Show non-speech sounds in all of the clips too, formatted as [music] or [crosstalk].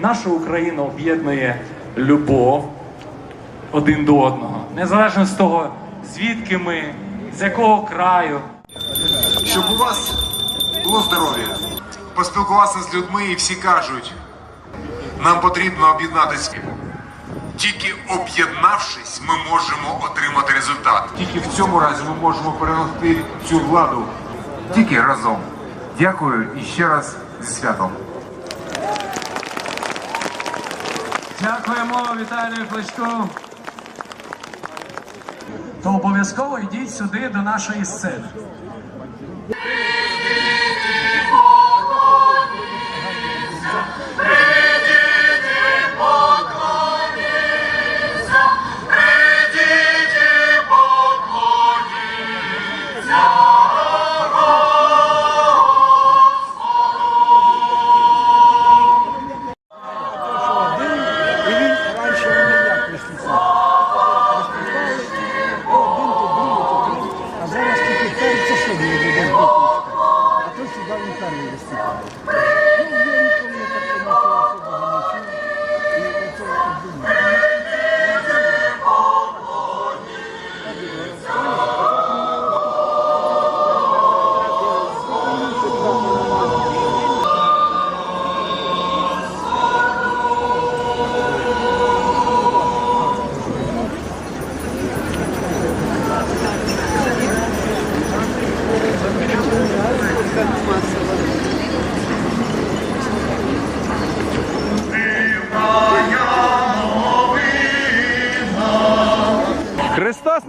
нашу Україну об'єднує любов один до одного, незалежно з того, звідки ми, з якого краю. Щоб у вас було здоров'я, поспілкуватися з людьми і всі кажуть, нам потрібно об'єднатися. Тільки об'єднавшись, ми можемо отримати результат. Тільки в цьому разі ми можемо перемогти цю владу. Тільки разом. Дякую і ще раз зі святом. Дякуємо Віталію Кличку. То обов'язково йдіть сюди до нашої сцени.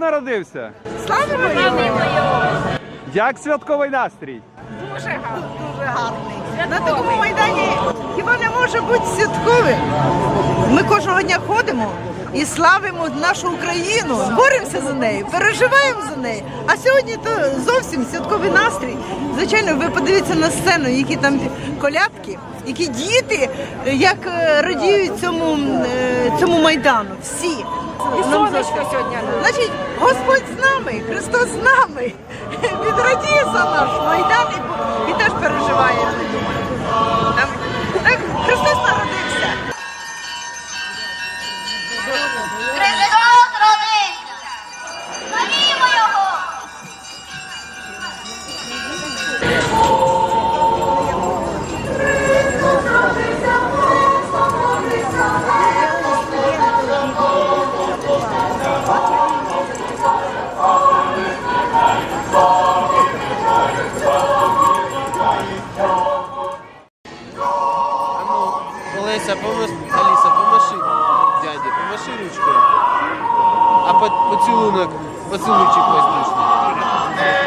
Народився! Славимо його! Як святковий настрій? Дуже гарний. Дуже гарний. На такому майдані хіба не може бути святковим? Ми кожного дня ходимо і славимо нашу Україну, боремося за нею, переживаємо за неї. А сьогодні то зовсім святковий настрій. Звичайно, ви подивіться на сцену, які там колядки, які діти як е, радіють цьому, е, цьому майдану. Всі. І сонечко сьогодні. Значить, Господь з нами, Христос з нами. [laughs] Він радіє за наш майдан поцілунок, поцілунчик воздушний.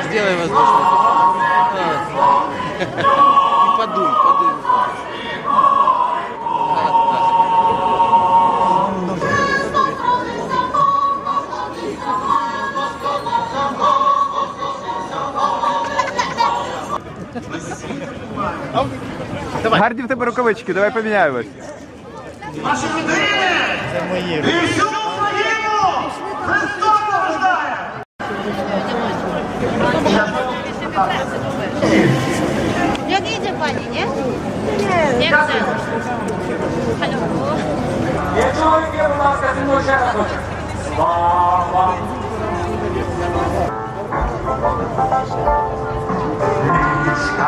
Сделай воздушный. [laughs] И подуй, подуй. Так. Гарні в тебе рукавички, давай поміняємось. Jak ласка, зі мною ще